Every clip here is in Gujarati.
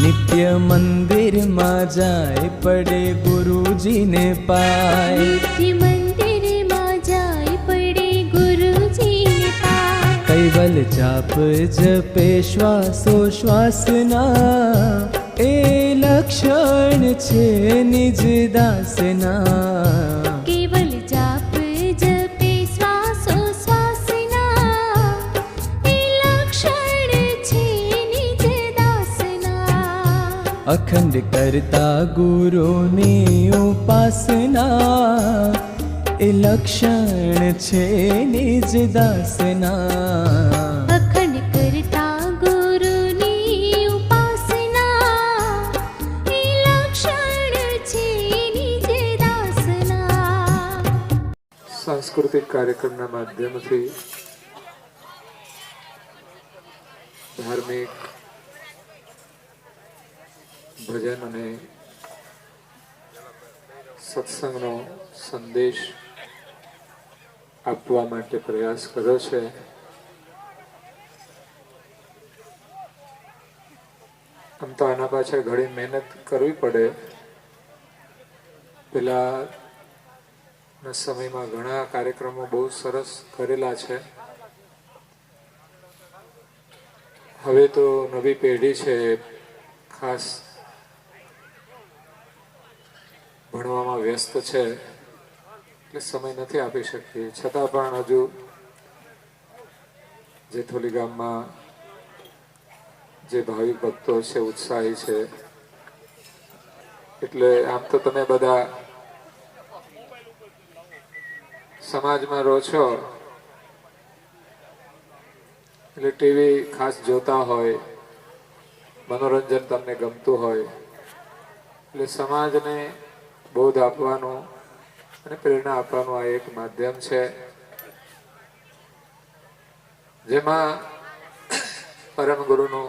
નિત્ય મંદિરમાં જાય પડે ગુરુજીને પાય નિત્ય મંદિરમાં જાય પડે ગુરુજી કૈવલ જાપ જપે શ્વાસો શ્વાસના એ લક્ષણ છે નિજ દાસના અખંડ કરતા ગુરુની ઉપાસના. એ લક્ષણ છે નિજ દાસના. અખંડ કરતા ગુરુની ઉપાસના. એ લક્ષણ છે નિજ દાસના. સાંસ્કૃતિક કાર્યક્રમના માધ્યમથી ધાર્મિક ભજન અને સત્સંગનો સંદેશ આપવા માટે પ્રયાસ કર્યો છે. આમ તો આના પાછળ ઘણી મહેનત કરવી પડે. પેલાના સમયમાં ઘણા કાર્યક્રમો બહુ સરસ કરેલા છે. હવે તો નવી પેઢી છે. ખાસ ભણવામાં વ્યસ્ત છે એટલે સમય નથી આપી શકતી છતાં પણ હજુ જેઠોલી ગામમાં જે ભાવિક ભક્તો છે, ઉત્સાહી છે, એટલે આમ તો તમે બધા સમાજમાં રહો છો, એટલે ટીવી ખાસ જોતા હોય, મનોરંજન તમને ગમતું હોય, એટલે સમાજને બોધ આપવાનું અને પ્રેરણા આપવાનું આ એક માધ્યમ છે. જેમાં પરમ ગુરુનું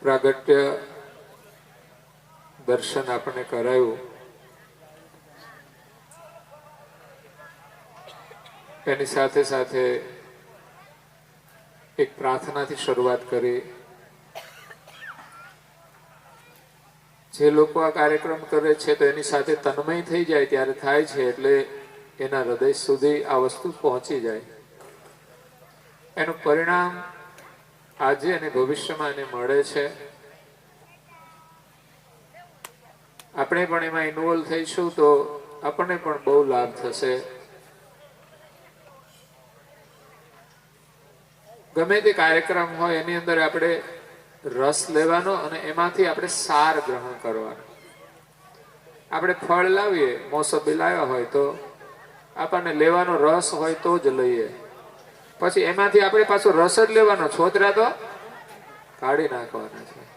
પ્રાગટ્ય દર્શન આપણને કરાયું. એની સાથે સાથે એક પ્રાર્થનાથી શરૂઆત કરી. જે લોકો આ કાર્યક્રમ કરે છે, તો એની સાથે તન્મય થઈ જાય ત્યારે થાય છે, એટલે એના હૃદય સુધી આ વસ્તુ પહોંચી જાય. એનું પરિણામ આજે અને ભવિષ્યમાં એને મળે છે. આપણે પણ એમાં ઇન્વોલ્વ થઈશું તો આપણને પણ બહુ લાભ થશે. ગમે તે કાર્યક્રમ હોય, એની અંદર આપણે રસ લેવાનો અને એમાંથી આપણે સાર ગ્રહણ કરવાનો. આપણે ફળ લાવીએ મોસંબી લાવ્યા હોય તો આપણને લેવાનો રસ હોય તો જ લઈએ. પછી એમાંથી આપણે પાછો રસ જ લેવાનો, છોતરા તો કાઢી નાખવાના છે.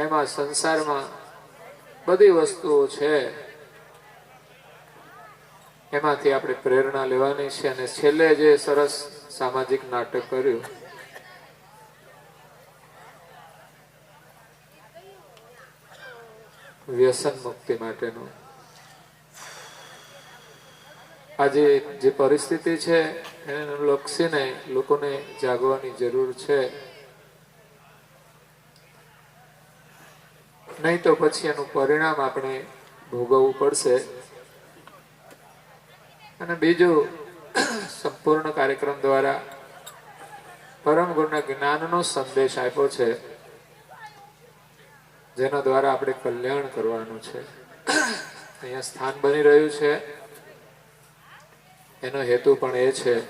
એમાં સંસારમાં બધી વસ્તુઓ છે. એમાંથી આપણે પ્રેરણા લેવાની છે અને છેલ્લે જે સરસ સામાજિક નાટક કર્યું વ્યસન મુક્તિ માટેનું. આજે જે પરિસ્થિતિ છે, એને લક્ષીને લોકોને જાગવાની જરૂર છે. નહીં તો પછી એનું પરિણામ આપણે ભોગવવું પડશે. અને બીજું સંપૂર્ણ કાર્યક્રમ દ્વારા પરમ ગુરુના જ્ઞાનનો સંદેશ આપ્યો છે. જેના દ્વારા આપણે કલ્યાણ કરવાનું છે. અહીંયા સ્થાન બની રહ્યું છે. એનો હેતુ પણ એ છે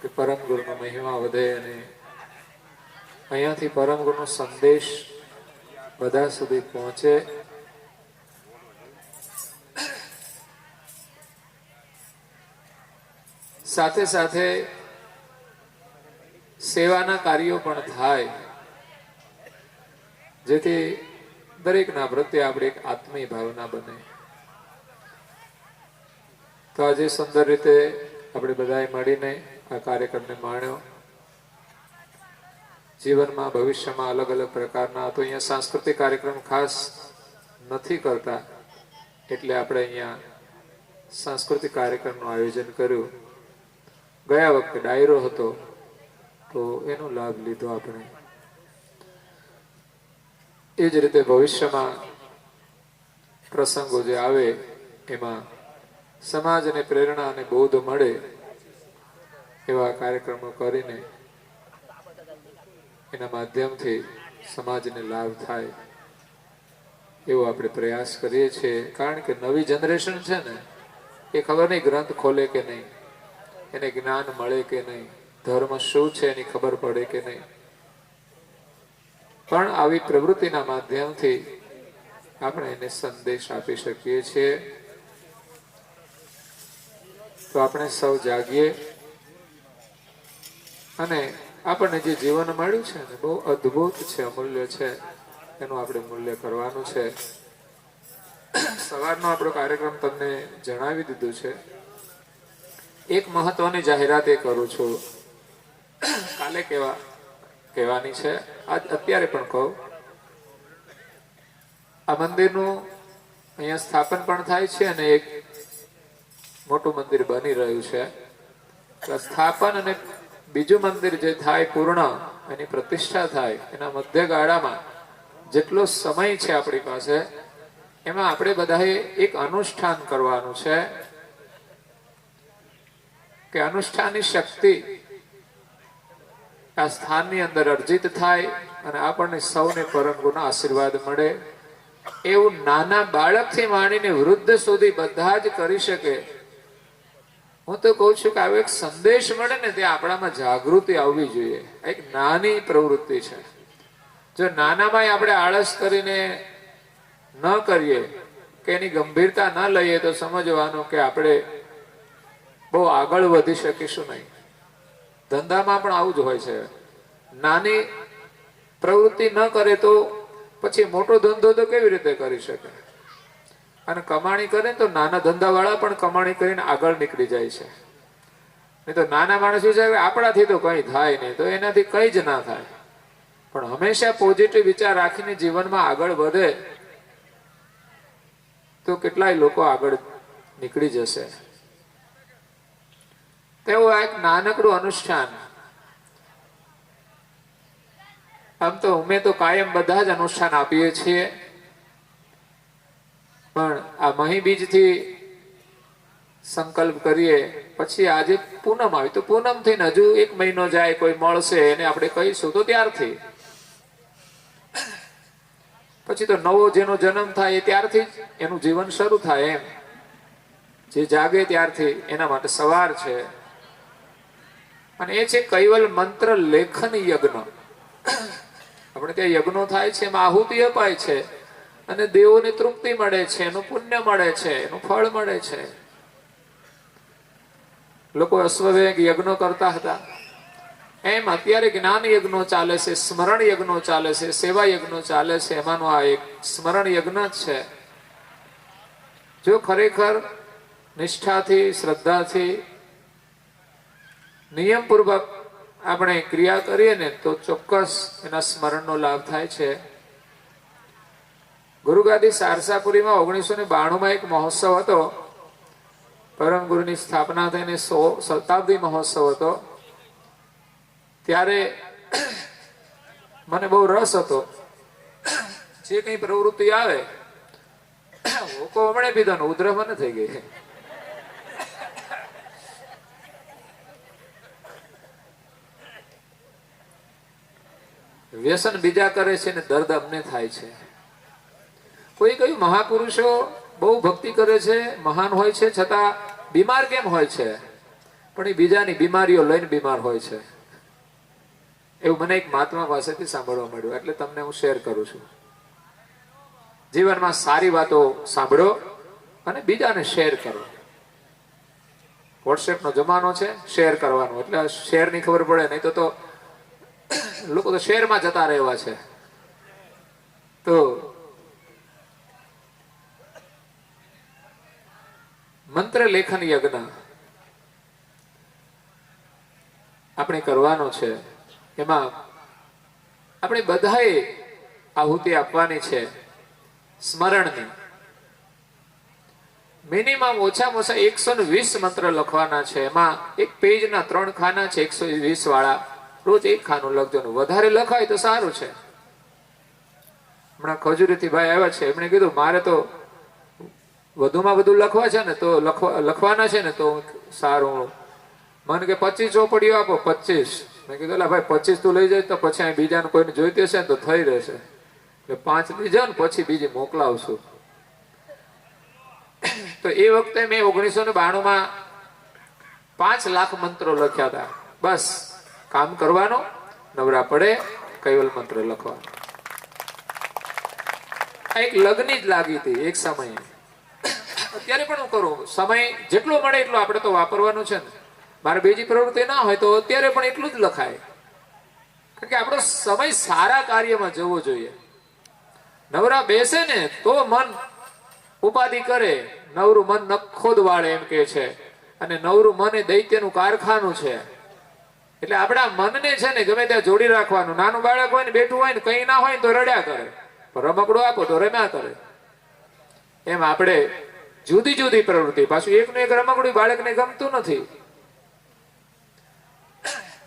કે પરમ ગુરુનો મહિમા વધે અને અહીંયાથી પરમ ગુરુનો સંદેશ બધા સુધી પહોંચે. સાથે સાથે સેવાના કાર્યો પણ થાય. જેથી દરેકના પ્રત્યે આપણે એક આત્મીય ભાવના બને. તો આજે સુંદર રીતે આપણે બધાએ મળીને આ કાર્યક્રમને માણ્યો. જીવનમાં, ભવિષ્યમાં અલગ અલગ પ્રકારના, તો અહીંયા સાંસ્કૃતિક કાર્યક્રમ ખાસ નથી કરતા, એટલે આપણે અહીંયા સાંસ્કૃતિક કાર્યક્રમનું આયોજન કર્યું. ગયા વખતે ડાયરો હતો, તો એનો લાભ લીધો આપણે. એ જ રીતે ભવિષ્યમાં પ્રસંગો જે આવે, એમાં સમાજને પ્રેરણા અને બોધ મળે એવા કાર્યક્રમો કરીને એના માધ્યમથી સમાજને લાભ થાય એવો આપણે પ્રયાસ કરીએ છીએ. કારણ કે નવી જનરેશન છે ને, એ ખબર નહીં ગ્રંથ ખોલે કે નહીં, એને જ્ઞાન મળે કે નહીં, ધર્મ શું છે એની ખબર પડે કે નહીં. પણ આવી પ્રવૃત્તિના માધ્યમથી આપણે એને સંદેશ આપી શકીએ છીએ. તો આપણે સૌ જાગીએ. અને આપણને જે જીવન મળ્યું છે ને, બહુ અદ્ભુત છે, અમૂલ્ય છે. એનું આપણે મૂલ્ય કરવાનું છે. સવારનો આપણો કાર્યક્રમ તમને જણાવી દીધું છે. એક મહત્વની જાહેરાત એ કરું છું. કાલે કેવા કહેવાની છે. આજ અત્યારે પણ કહું, આ મંદિરનું અહીંયા સ્થાપન પણ થાય છે અને એક મોટું મંદિર બની રહ્યું છે. સ્થાપન અને બીજું મંદિર જે થાય પૂર્ણ, એની પ્રતિષ્ઠા થાય, એના મધ્ય ગાળામાં જેટલો સમય છે આપણી પાસે, એમાં આપણે બધાએ એક અનુષ્ઠાન કરવાનું છે. કે અનુષ્ઠાનની શક્તિ આ સ્થાનની અંદર અર્જિત થાય અને આપણને સૌને પરમ આશીર્વાદ મળે. એવું નાના બાળકથી માંડીને વૃદ્ધ સુધી બધા જ કરી શકે. હું તો કહું છું કે આવો એક સંદેશ મળે ને તે આપણામાં જાગૃતિ આવવી જોઈએ. એક નાની પ્રવૃત્તિ છે. જો નાનામાં આપણે આળસ કરીને ન કરીએ, કે એની ગંભીરતા ન લઈએ, તો સમજવાનું કે આપણે બહુ આગળ વધી શકીશું નહીં. ધંધામાં પણ આવું જ હોય છે. નાની પ્રવૃત્તિ ન કરે તો પછી મોટો ધંધો તો કેવી રીતે કરી શકે? અને કમાણી કરે તો નાના ધંધાવાળા પણ કમાણી કરીને આગળ નીકળી જાય છે. નહીં તો નાના માણસ કે આપણાથી તો કંઈ થાય નહીં, તો એનાથી કંઈ જ ના થાય. પણ હંમેશા પોઝિટિવ વિચાર રાખીને જીવનમાં આગળ વધે તો કેટલાય લોકો આગળ નીકળી જશે. તેવું આ એક નાનકડું અનુષ્ઠાન. આમ તો અમે તો કાયમ બધા જ અનુષ્ઠાન આપીએ છીએ. પણ આ મહી બીજથી સંકલ્પ કરીએ, પછી આજે પૂનમ આવી. તો પૂનમ થઈને હજુ એક મહિનો જાય, કોઈ મળશે, એને આપણે કહીશું. તો ત્યારથી. પછી તો નવો જેનો જન્મ થાય એ ત્યારથી જ એનું જીવન શરૂ થાય એમ. જે જાગે ત્યારથી, એના માટે સવાર છે. અને એ છે કૈવલ મંત્ર લેખન યજ્ઞ. આપણે ત્યાં યજ્ઞો થાય છે, એમાં આહુતિ અપાય છે, અને દેવોને તૃપ્તિ મળે છે, એનું પુણ્ય મળે છે, એનું ફળ મળે છે. લોકો અશ્વવેગ યજ્ઞો કરતા હતા. એમ અત્યારે જ્ઞાન યજ્ઞો ચાલે છે, સ્મરણ યજ્ઞો ચાલે છે, સેવા યજ્ઞો ચાલે છે, એમાંનો આ એક સ્મરણ યજ્ઞ જ છે. જો ખરેખર નિષ્ઠાથી, શ્રદ્ધાથી નિયમપૂર્વક આપણે ક્રિયા કરીએ ને તો ચોક્કસ એના સ્મરણનો લાભ થાય છે. ગુરુગાદી સારસાપુરીમાં ઓગણીસો ને બાણુંમાં એક મહોત્સવ હતો. પરમ ગુરુની સ્થાપના થઈને સો શતાબ્દી મહોત્સવ હતો. ત્યારે મને બહુ રસ હતો. જે કઈ પ્રવૃત્તિ આવે હોકો હમણે પીધો ને ઉધરસ મને થઈ ગઈ. વ્યસન બીજા કરે છે ને દર્દ અમને થાય છે. કોઈ કયું મહાપુરુષો બહુ ભક્તિ કરે છે, મહાન હોય છે, છતાં બીમાર કેમ હોય છે? પણ એ બીજાની બીમારીઓ લઈને બીમાર હોય છે. એવું મને એક મહાત્મા પાસેથી સાંભળવા મળ્યું, એટલે તમને હું શેર કરું છું. જીવનમાં સારી વાતો સાંભળો અને બીજાને શેર કરો. વોટ્સએપનો જમાનો છે, શેર કરવાનો. એટલે શેરની ખબર પડે, નહીં તો તો લોકો તો શહેરમાં જતા રહેવા છે. તો મંત્ર લેખન યજ્ઞ આપણે કરવાનો છે. એમાં આપણે બધાએ આહુતિ આપવાની છે. સ્મરણની. મિનિમમ ઓછામાં ઓછા એકસો વીસ મંત્ર લખવાના છે. એમાં એક પેજના ત્રણ ખાના છે, એકસો વીસ વાળા. રોજ એક ખાનું લખજો વધારે લખાય તો સારું છે. હમણાં ખજુરીથી ભાઈ આવ્યા છે. એમણે કીધું, મારે તો વધુમાં વધુ લખવા છે ને, તો લખવા, લખવાના છે ને, તો સારું મને કે, પચીસ ચોપડીઓ આપો, પચીસ. મેં કીધું, એટલે ભાઈ પચીસ તું લઈ જાય તો પછી અહીં બીજાને કોઈને જોઈતી હશે ને, તો થઈ રહેશે. એટલે પાંચ લઈ ને, પછી બીજી મોકલાવશું. તો એ વખતે મેં ઓગણીસો ને બાણું પાંચ લાખ મંત્રો લખ્યા હતા. બસ. કામ કરવાનો, નવરા પડે કૈવલ મંત્ર લખવાનો. એક લગ્ન જ લાગી હતી, એક સમયે. અત્યારે પણ હું કરું, સમય જેટલો મળે એટલો આપણે તો વાપરવાનો છે ને. મારે બીજી પ્રવૃત્તિ ના હોય તો અત્યારે પણ એટલું જ લખાય. કારણ કે આપણો સમય સારા કાર્યમાં જવો જોઈએ. નવરા બેસે ને તો મન ઉપાધિ કરે, નવરું મન નખોદ વાળે એમ કે છે. અને નવરું મન એ દૈત્યનું કારખાનું છે. એટલે આપણા મનને છે ને ગમે ત્યાં જોડી રાખવાનું. નાનું બાળક હોય ને, બેઠું હોય ને, કઈ ના હોય ને તો રડ્યા કરે. પણ રમકડું આપો તો રમ્યા કરે. એમ આપણે જુદી જુદી પ્રવૃત્તિ. પાછું એકનું એક રમકડું બાળકને ગમતું નથી.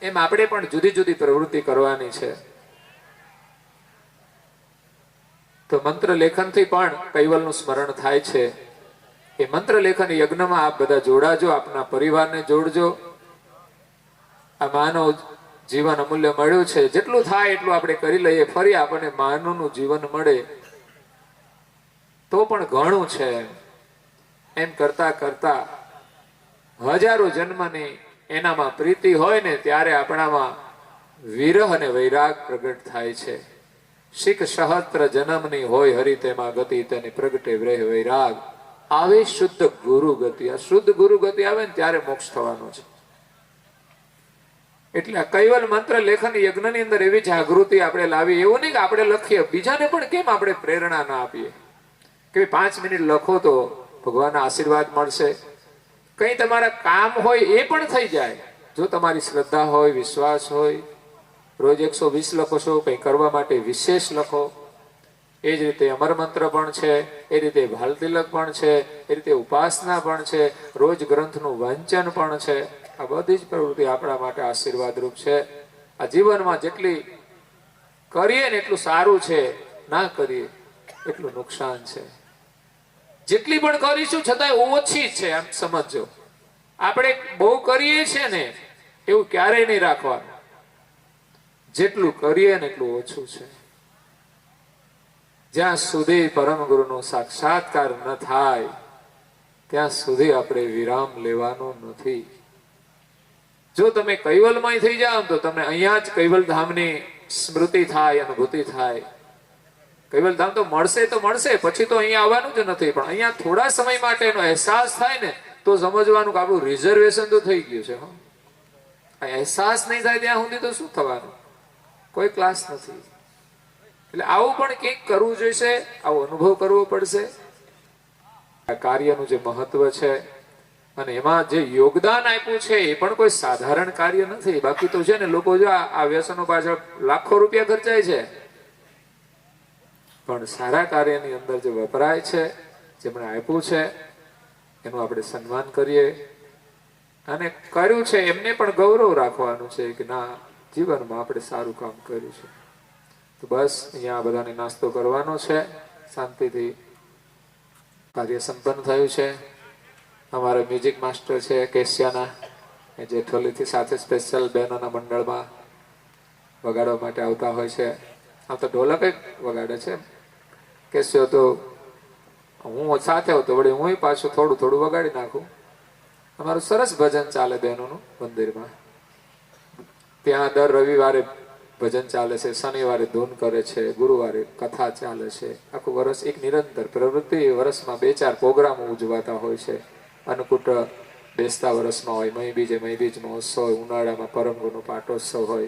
એમ આપણે પણ જુદી જુદી પ્રવૃત્તિ કરવાની છે. તો મંત્ર લેખનથી પણ કૈવલનું સ્મરણ થાય છે. એ મંત્ર લેખન યજ્ઞમાં આપ બધા જોડાજો, આપના પરિવારને જોડજો. આ માનવ જીવન અમૂલ્ય મળ્યું છે. જેટલું થાય એટલું આપણે કરી લઈએ. ફરી આપણને માનવનું જીવન મળે. તો પણ ઘણું છે. એમ કરતા કરતા હજારો જન્મની એનામાં પ્રીતિ હોય ને ત્યારે આપણામાં વિરહ અને વૈરાગ પ્રગટ થાય છે. શીખ સહસ્ત્ર જન્મની હોય હરી તેમાં ગતિ, તેની પ્રગટે વ્રહ, વૈરાગ. આવે શુદ્ધ ગુરુ ગતિ આ શુદ્ધ ગુરુ ગતિ આવે ને ત્યારે મોક્ષ થવાનો છે. એટલે કૈવલ મંત્ર લેખન યજ્ઞની અંદર એવી જાગૃતિ આપણે લાવી, એવું નહીં કે આપણે લખીએ, બીજાને પણ કેમ આપણે પ્રેરણા ના આપીએ? કે પાંચ મિનિટ લખો તો ભગવાનના આશીર્વાદ મળશે. કંઈ તમારા કામ હોય એ પણ થઈ જાય. જો તમારી શ્રદ્ધા હોય, વિશ્વાસ હોય, રોજ એકસો વીસ લખો છો, કંઈ કરવા માટે વિશેષ લખો. એ જ રીતે અમર મંત્ર પણ છે, એ રીતે ભાલતિલક પણ છે, એ રીતે ઉપાસના પણ છે, રોજ ગ્રંથનું વાંચન પણ છે. આ બધી જ પ્રવૃત્તિ આપણા માટે આશીર્વાદરૂપ છે. આ જીવનમાં જેટલી કરીએ ને એટલું સારું છે, ના કરીએ એટલું નુકસાન છે. જેટલી પણ કરીશું છતાંય ઓછી છે એમ સમજો આપણે બહુ કરીએ છીએ ને, એવું ક્યારેય નહીં રાખવાનું. જેટલું કરીએ ને એટલું ઓછું છે. જ્યાં સુધી પરમ ગુરુનો સાક્ષાત્કાર ન થાય, ત્યાં સુધી આપણે વિરામ લેવાનો નથી. જો તમે કૈવલમાં થઈ જાઓ તો તમને અહીંયા જ કૈવલ ધામની સ્મૃતિ થાય, અનુભૂતિ થાય. કૈવલ ધામ તો મળશે તો મળશે, પછી તો અહીંયા આવવાનું જ નથી. પણ અહીંયા થોડા સમય માટે એનો અહેસાસ થાય ને તો સમજવાનું કે આપણું રિઝર્વેશન તો થઈ ગયું છે અહેસાસ નહીં થાય ત્યાં સુધી તો શું થવાનું? કોઈ ક્લાસ નથી. એટલે આવું પણ કંઈક કરવું જોઈશે, આવો અનુભવ કરવો પડશે. આ કાર્યનું જે મહત્વ છે અને એમાં જે યોગદાન આપ્યું છે, એ પણ કોઈ સાધારણ કાર્ય નથી. બાકી તો છે ને, લોકો જો આ વ્યસનો પાછળ લાખો રૂપિયા ખર્ચાય છે. પણ સારા કાર્યની અંદર જે વપરાય છે, જેમણે આપ્યું છે, એનું આપણે સન્માન કરીએ. અને કર્યું છે, એમને પણ ગૌરવ રાખવાનું છે કે ના, જીવનમાં આપણે સારું કામ કર્યું છે. તો બસ, અહીંયા બધાને નાસ્તો કરવાનો છે. શાંતિથી કાર્ય સંપન્ન થયું છે. અમારા મ્યુઝિક માસ્ટર છે, કેશિયાના, એ જેઠોલીથી સાથે સ્પેશિયલ બહેનોના મંડળમાં વગાડવા માટે આવતા હોય છે. આમ તો ઢોલક જ વગાડે છે. કેશિયો તો હું સાથે આવતો વળી હું પાછું થોડું થોડું વગાડી નાખું. અમારું સરસ ભજન ચાલે બહેનોનું મંદિરમાં. ત્યાં દર રવિવારે ભજન ચાલે છે, શનિવારે ધૂન કરે છે, ગુરુવારે કથા ચાલે છે. આખું વર્ષ એક નિરંતર પ્રવૃત્તિ, વર્ષમાં બે ચાર પ્રોગ્રામો ઉજવાતા હોય છે. અન્નકૂટ બેસતા વર્ષમાં હોય, મહી બીજે મહી બીજ મહોત્સવ હોય, ઉનાળામાં પરમ ગુરુનો પાટોત્સવ હોય,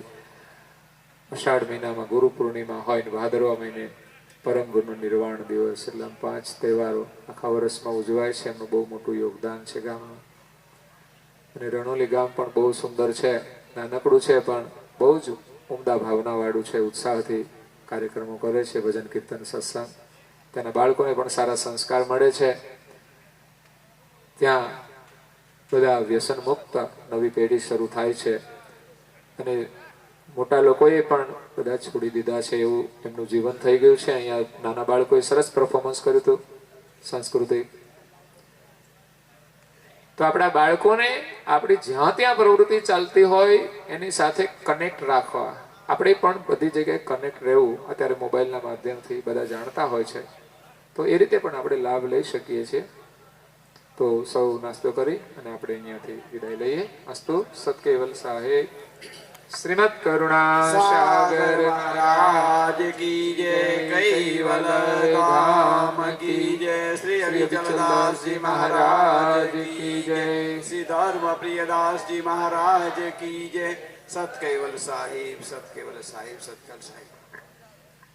અષાઢ મહિનામાં ગુરુ પૂર્ણિમા હોય ને ભાદરવા મહિને પરમ ગુરુનો નિર્વાણ દિવસ. એટલે આમ પાંચ તહેવારો આખા વર્ષમાં ઉજવાય છે, એમનું બહુ મોટું યોગદાન છે ગામમાં. અને રણોલી ગામ પણ બહુ સુંદર છે, નાનકડું છે, પણ બહુ જ ઉમદા ભાવના વાળું છે, ઉત્સાહથી કાર્યક્રમો કરે છે, ભજન કીર્તન, સત્સંગ. તેના બાળકોને પણ સારા સંસ્કાર મળે છે. ત્યાં બધા વ્યસન મુક્ત નવી પેઢી શરૂ થાય છે. અને મોટા લોકોએ પણ બધા છોડી દીધા છે એવું એમનું જીવન થઈ ગયું છે. અહીંયા નાના બાળકોએ સરસ પરફોર્મન્સ કર્યું હતું સાંસ્કૃતિક. તો આપણા બાળકોને આપણી જ્યાં ત્યાં પ્રવૃત્તિ ચાલતી હોય એની સાથે કનેક્ટ રાખવા. આપણે પણ બધી જગ્યાએ કનેક્ટ રહેવું અત્યારે મોબાઈલના માધ્યમથી બધા જાણતા હોય છે. તો એ રીતે પણ આપણે લાભ લઈ શકીએ છીએ. તો સૌ નાસ્તો કરી અને આપણે અહીંયાથી વિદાય લઈએ. અસ્તુ સત્કેવલ સાહેબ શ્રીમદ કરુણા સાગર મહારાજ કી જય કૈવલ ધામ કી જય શ્રી અવિચલદાસજી મહારાજ કી જય. શ્રી ધર્મ પ્રિયદાસજી મહારાજ કી જય. સત કૈવલ સાહિબ સત કૈવલ સાહિબ સત કલ સાહિબ.